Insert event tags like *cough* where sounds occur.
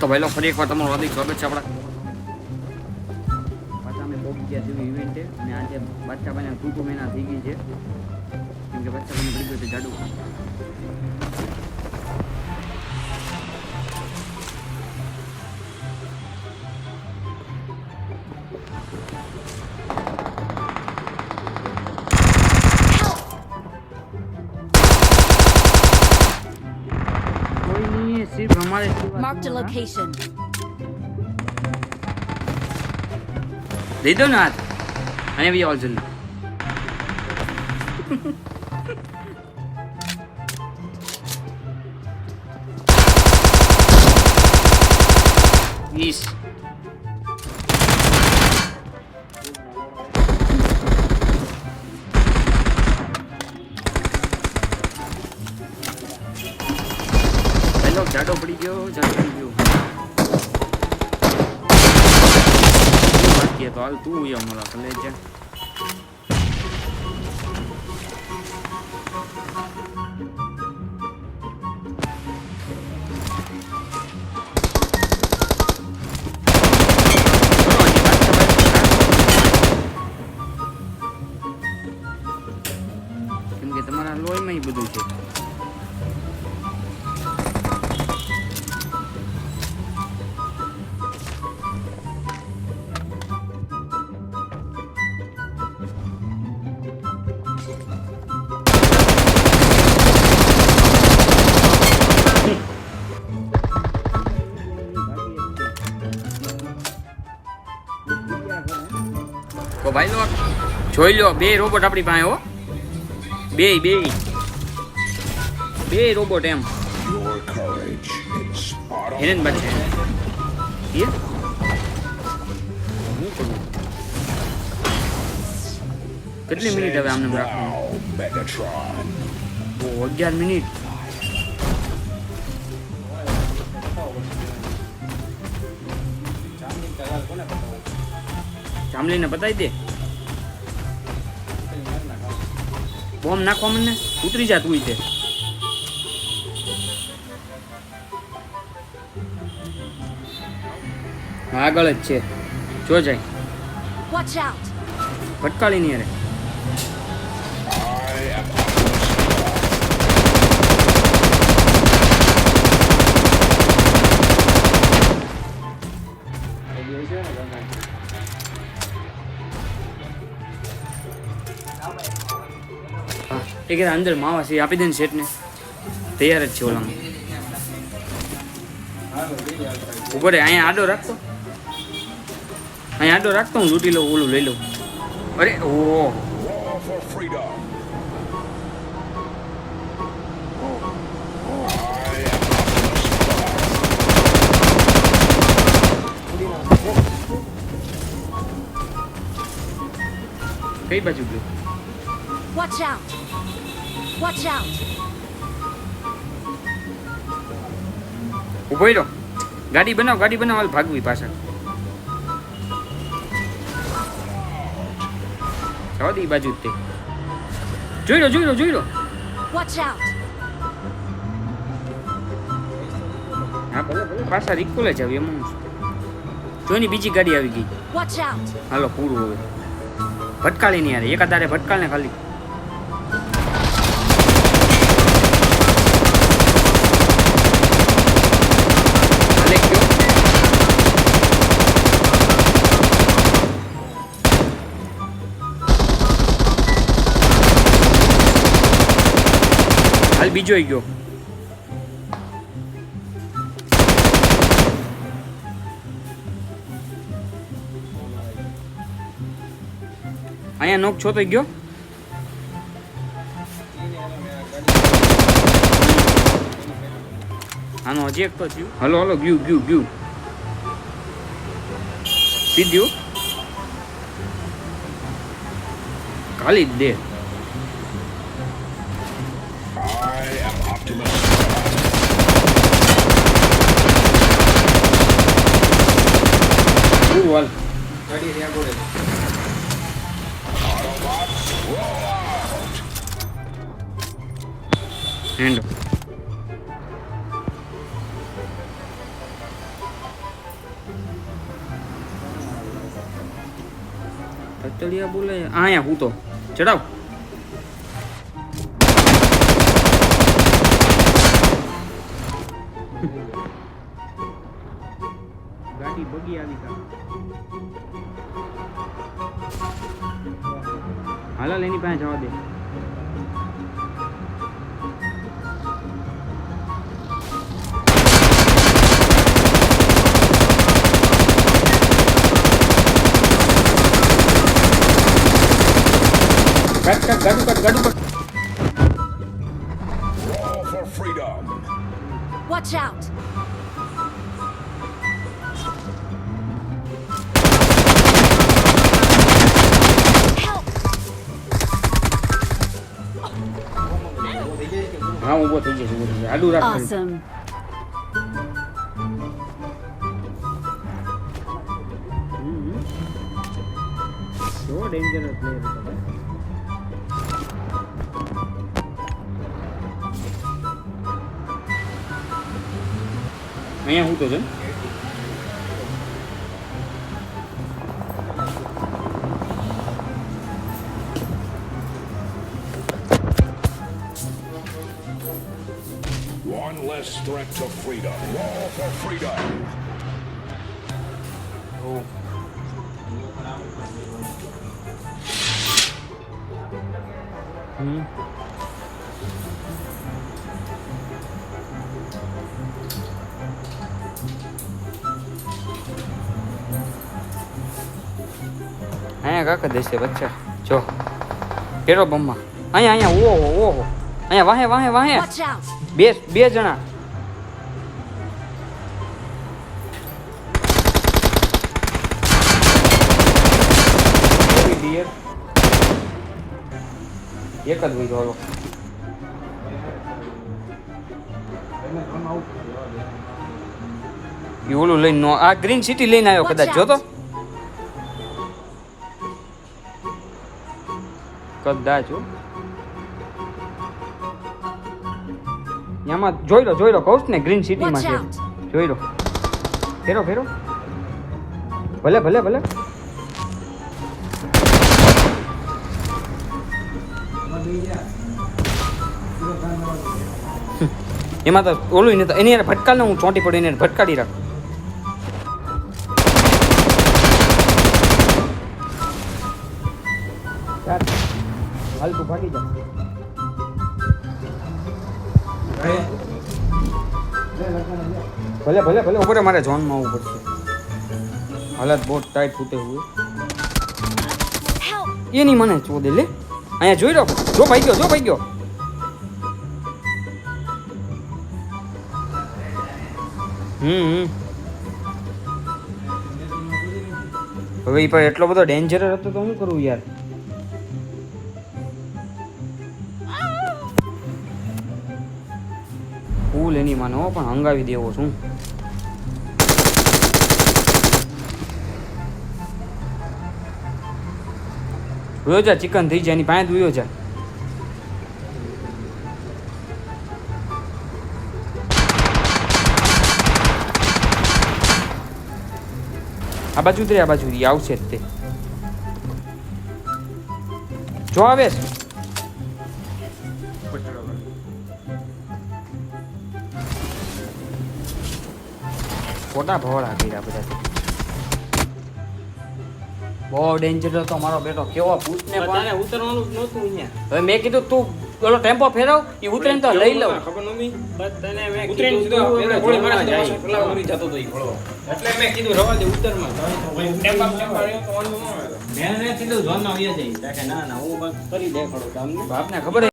તો ભાઈ લો, ફરી એકવાર તમારું હાર્દિક સ્વાગત છે આપણા. પાછા અમે પહોંચી ગયા જેવી ઇવેન્ટ છે અને આજે બચ્ચા ભાઈને ટુ ટુ મહિના થઈ ગઈ છે, કેમ કે બચ્ચા ભાઈને પડી ગયો છે. જાડુ Mark the location. They do not. I never you also know. *laughs* Peace. જાડો પડી ગયો બાકી તો હાલ તું ય અમારા ભલે જા ભાઈ લો જોઈ લો બે રોબોટ આપણી પાસે હો. બે બે. બે રોબોટ એમ. હિરેન બચે એ? કેટલી મિનિટ હવે આમને રાખવાનું? અગિયાર મિનિટ. જામલીને બતાવી દે. બોમ્બ નાખવા મને? ઉતરી જા તું તે આગળ જ છે. જો જાય. ભટકાળી નહીં અરે. એ કે અંદર માવા છે આપી દે ને શેઠને. તૈયાર જ છે ઓલામાં. ઉપર અહીંયા આડો રાખતો. અહીંયા આડો રાખતો, હું લૂંટી લઉં, ઓલું લઈ લઉં. અરે ઓ War for freedom. I am Optimus કઈ બાજુ ગયું? Watch out! Watch out! ઊભો રહ્યો ગાડી બનાવ ગાડી બનાવ હાલ ભાગવી પાછળ જવા દે બાજુ જ તે. જોઈ લો જોઈ લો જોઈ લો. વોચ આઉટ હા ભલે ભલે પાછા રિકોલે જ આવી એમ જોની બીજી ગાડી આવી ગઈ. વોચ આઉટ હાલો પૂરું હવે. ભટકાળી નહીં યાર એકાદારે ભટકાળ ને ખાલી ભલે ગયો હાલ બીજો ગયો. અહીંયા નોક છો તો ગયો. આનો હજી એક તો થયું. હલો હલો, ગયું ગયું ગયું. સીધ્યું ખાલી દે. एंड તતલિયા બોલે આયા હું તો ચડાવ ગાડી બગી આવી કા હાલા લેની પાસે જવા દે કાટ કાટ ગાડું કાટ ગાડું કાટ Roar for freedom. Watch out! Help! હા ઊભો થઈ જશે ઊભો થઈ જશે આડું રાખ ખાલી. Awesome. હમ. કેવો dangerous અહીંયા હું તો છે One less threat to freedom. Roar for freedom. હમ અહીંયા કાકા દેશે બચ્ચા. જો કેરો બમ્મા. અહીંયા અહીંયા ઓહો ઓહો અહીંયા વાહે વાહે વાહે. બે બે જણા. એક જ હોય તો ઓલું લઈને આ ગ્રીન સિટી લઈને આવ્યો કદાચ. જોતો કદાચ એમાં જોઈ લો જોઈ લો કહું ને ગ્રીન સિટીમાં છે. જોઈ લો. ફેરો ફેરો. ભલે ભલે ભલે. એમાં તો ઓલું નહીં એની યાર ભટકાલ ને હું ચોંટી પડી એને ભટકાડી રાખ. ભાગી જા ભલે ભલે ભલે ઉપર મારે ઝોનમાં આવવું પડશે. હાલત બહુ ટાઈટ ફૂટે હુએ એ એની મને ચોદે લે. અહીંયા જોઈ લો જો ભાઈ ગયો જો ભાઈ ગયો. હમ હમ. હવે એ પણ એટલો બધો ડેન્જર હતો તો શું કરું યાર? ફૂલ એની માનો પણ હંગાવી દેવો છું. વયો જા, ચિકન થઈ જાય, એની પાસે વયો જા. આ બાજુ ઉતરે, આ બાજુ આવશે જ તે. જો આવે ખોટા ભવડા કર્યા બધા બહુ ડેન્જર હતો મારો બેટો. કેવો પૂછને પણ. ઉતરવાનું નહોતું અહીંયા. હવે મેં કીધું તું ઓલો ટેમ્પો ફેરવ એ ઉતરીને તો લઈ લઉં. ખબર નહોતી તને મેં ઉતરીને સીધો પેલા ગોળી મારે પેલા ઉતરી જતો તો ઈ એટલે મેં કીધું રવા દે ઉત્તરમાં ટેમ્પો ટેમ્પો આવ્યો તો ઓન નો મેં ને કીધું જોનમાં વહી જાય કે ના ના હું કરી દે ખડો તમને. બાપને ખબર